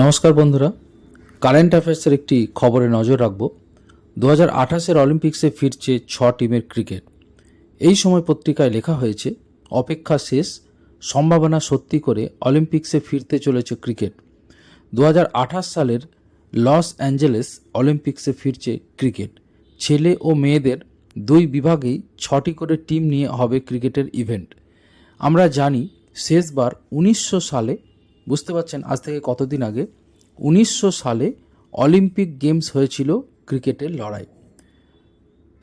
নমস্কার বন্ধুরা। কারেন্ট অ্যাফেয়ার্সের একটি খবরে নজর রাখব। দু হাজার আঠাশের অলিম্পিক্সে ফিরছে ছ টিমের ক্রিকেট এই সময় পত্রিকায় লেখা হয়েছে, অপেক্ষা শেষ, সম্ভাবনা সত্যি করে অলিম্পিক্সে ফিরতে চলেছে ক্রিকেট দু হাজার আঠাশ সালের লস অ্যাঞ্জেলেস অলিম্পিক্সে ফিরছে ক্রিকেট ছেলে ও মেয়েদের দুই বিভাগেই ছটি করে টিম নিয়ে হবে ক্রিকেটের ইভেন্ট আমরা জানি, শেষবার উনিশশো সালে বুঝতে পারছেন আজ থেকে কতদিন আগে? উনিশশো সালে অলিম্পিক গেমস হয়েছিল ক্রিকেটের লড়াই।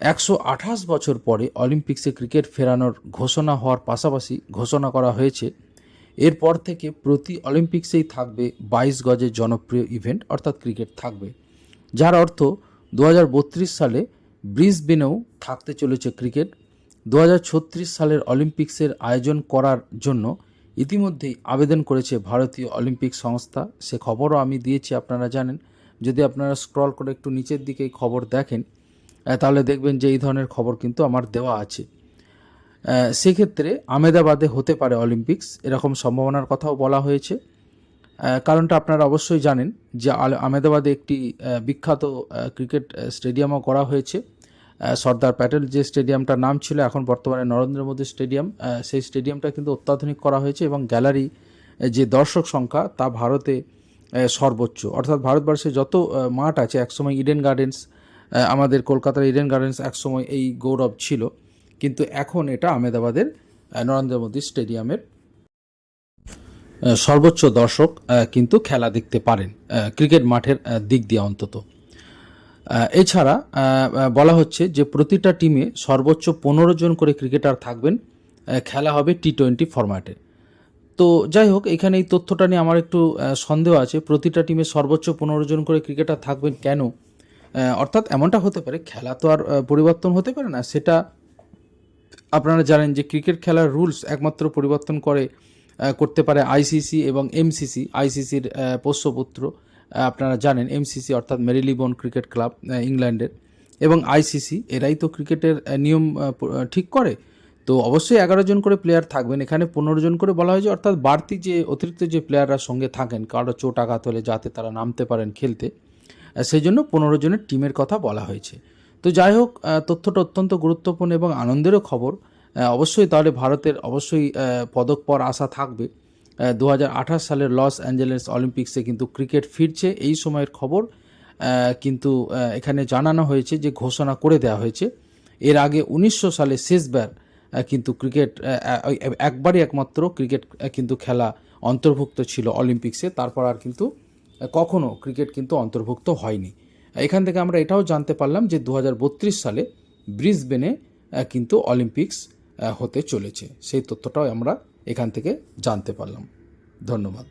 একশো আঠাশ বছর পরে অলিম্পিক্সে ক্রিকেট ফেরানোর ঘোষণা হওয়ার পাশাপাশি ঘোষণা করা হয়েছে, এরপর থেকে প্রতি অলিম্পিক্সেই থাকবে বাইশ গজের জনপ্রিয় ইভেন্ট, অর্থাৎ ক্রিকেট থাকবে। যার অর্থ দু হাজার বত্রিশ সালে ব্রিসবেনেও থাকতে চলেছে ক্রিকেট। দু হাজার ছত্রিশ সালের অলিম্পিক্সের আয়োজন করার জন্য ইতিমধ্যেই আবেদন করেছে ভারতীয় অলিম্পিক সংস্থা। সে খবরও আমি দিয়েছি, আপনারা জানেন। যদি আপনারা স্ক্রল করে একটু নিচের দিকে এই খবর দেখেন তাহলে দেখবেন যে এই ধরনের খবর কিন্তু আমার দেওয়া আছে। সেক্ষেত্রে আমেদাবাদে হতে পারে অলিম্পিক্স, এরকম সম্ভাবনার কথাও বলা হয়েছে। কারণটা আপনারা অবশ্যই জানেন যে আমেদাবাদে একটি বিখ্যাত ক্রিকেট স্টেডিয়ামও করা হয়েছে। সর্দার প্যাটেল যে স্টেডিয়ামটার নাম ছিল এখন বর্তমানে নরেন্দ্র মোদী স্টেডিয়াম সেই স্টেডিয়ামটা কিন্তু অত্যাধুনিক করা হয়েছে এবং গ্যালারি যে দর্শক সংখ্যা তা ভারতে সর্বোচ্চ। অর্থাৎ ভারতবর্ষে যত মাঠ আছে, একসময় ইডেন গার্ডেন্স আমাদের কলকাতার ইডেন গার্ডেন্স একসময় এই গৌরব ছিল। কিন্তু এখন এটা আমেদাবাদের নরেন্দ্র মোদী স্টেডিয়ামের সর্বোচ্চ দর্শক কিন্তু খেলা দেখতে পারেন ক্রিকেট মাঠের দিক দিয়ে অন্তত। এছাড়া বলা হচ্ছে যে প্রতিটা টিমে সর্বোচ্চ পনেরো জন করে ক্রিকেটার থাকবেন খেলা হবে টি টোয়েন্টি ফরম্যাটে তো যাই হোক, এখানে এই তথ্যটা নিয়ে আমার একটু সন্দেহ আছে, প্রতিটা টিমে সর্বোচ্চ পনেরো জন করে ক্রিকেটার থাকবেন কেন? অর্থাৎ এমনটা হতে পারে, খেলা তো আর পরিবর্তন হতে পারে না, সেটা আপনারা জানেন যে ক্রিকেট খেলার রুলস একমাত্র পরিবর্তন করে করতে পারে আইসিসি এবং এমসিসি আইসিসির পোষ্যপুত্র। আপনারা জানেন এমসিসি অর্থাৎ মেরিলিবন ক্রিকেট ক্লাব ইংল্যান্ডের এবং আইসিসি এরাই তো ক্রিকেটের নিয়ম ঠিক করে। তো অবশ্যই এগারো জন করে প্লেয়ার থাকবেন। এখানে পনেরো জন করে বলা হয়েছে, অর্থাৎ বাড়তি যে, অতিরিক্ত যে প্লেয়াররা সঙ্গে থাকেন, কারও চোট আঘাত হলে যাতে তারা নামতে পারেন খেলতে সেই জন্য পনেরো জনের টিমের কথা বলা হয়েছে। তো যাই হোক তথ্যটা অত্যন্ত গুরুত্বপূর্ণ এবং আনন্দেরও খবর। অবশ্যই তাহলে ভারতের অবশ্যই পদক পর আশা থাকবে। দু হাজার আঠাশ সালের লস অ্যাঞ্জেলেস অলিম্পিক্সে কিন্তু ক্রিকেট ফিরছে। এই সময়ের খবর কিন্তু এখানে জানানো হয়েছে যে ঘোষণা করে দেওয়া হয়েছে। এর আগে উনিশশো সালে শেষবার কিন্তু ক্রিকেট একবারই একমাত্র ক্রিকেট কিন্তু খেলা অন্তর্ভুক্ত ছিল অলিম্পিক্সে। তারপর আর কিন্তু কখনো ক্রিকেট কিন্তু অন্তর্ভুক্ত হয়নি। এখান থেকে আমরা এটাও জানতে পারলাম যে দু হাজার বত্রিশ সালে ব্রিসবেনে কিন্তু অলিম্পিক্স হতে চলেছে। সেই তথ্যটাও আমরা এখান থেকে জানতে পারলাম। ধন্যবাদ।